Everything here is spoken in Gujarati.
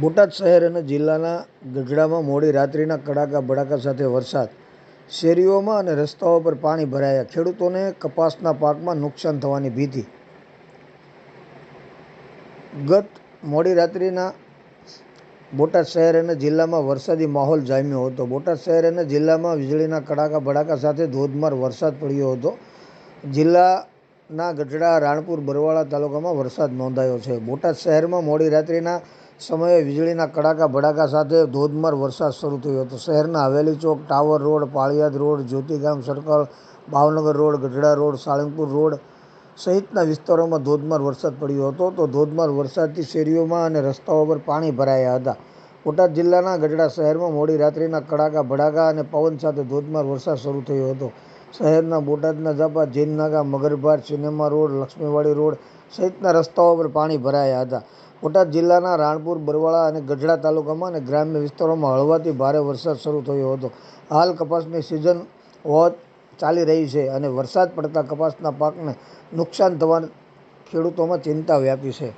બોટાદ શહેર અને જિલ્લાના ગઢડામાં મોડી રાત્રિના કડાકા ભડાકા સાથે વરસાદ. શેરીઓમાં અને રસ્તાઓ પર પાણી ભરાયા. ખેડૂતોને કપાસના પાકમાં નુકસાન થવાની ભીતિ. ગત મોડી રાત્રિના બોટાદ શહેર અને જિલ્લામાં વરસાદી માહોલ જામ્યો હતો. બોટાદ શહેર અને જિલ્લામાં વીજળીના કડાકા ભડાકા સાથે ધોધમાર વરસાદ પડ્યો હતો. જિલ્લાના ગઢડા, રાણપુર, બરવાળા તાલુકામાં વરસાદ નોંધાયો છે. બોટાદ શહેરમાં મોડી રાત્રિના સમયે વીજળીના કડાકા ભડાકા સાથે ધોધમાર વરસાદ શરૂ થયો હતો. શહેરના Haveli Chowk, tower road, Paliyad road, Jyotigam circle, Bhavnagar road, Gadhada road, Salangpur road સહિતના વિસ્તારોમાં ધોધમાર વરસાદ પડ્યો હતો. તો ધોધમાર વરસાદથી શેરીઓમાં અને રસ્તાઓ પર પાણી ભરાયા હતા. બોટાદ જિલ્લાના ગઢડા શહેરમાં મોડી રાત્રિના કડાકા, ભડાકા અને પવન સાથે ધોધમાર વરસાદ શરૂ થયો હતો. શહેરના બોટાદના ઝાપા જૈનનાકા મગરભાર સિનેમા રોડ, લક્ષ્મીવાડી રોડ સહિતના રસ્તાઓ પર પાણી ભરાયા હતા. બોટાદ જિલ્લાના રાણપુર, બરવાળા અને ગઢડા તાલુકામાં અને ગ્રામ્ય વિસ્તારોમાં હળવાથી ભારે વરસાદ શરૂ થયો હતો. હાલ કપાસની સિઝન હોત, ચાલી રહી છે અને વરસાદ પડતા કપાસના પાકને નુકસાન થવા ખેડૂતોમાં ચિંતા વ્યાપી છે.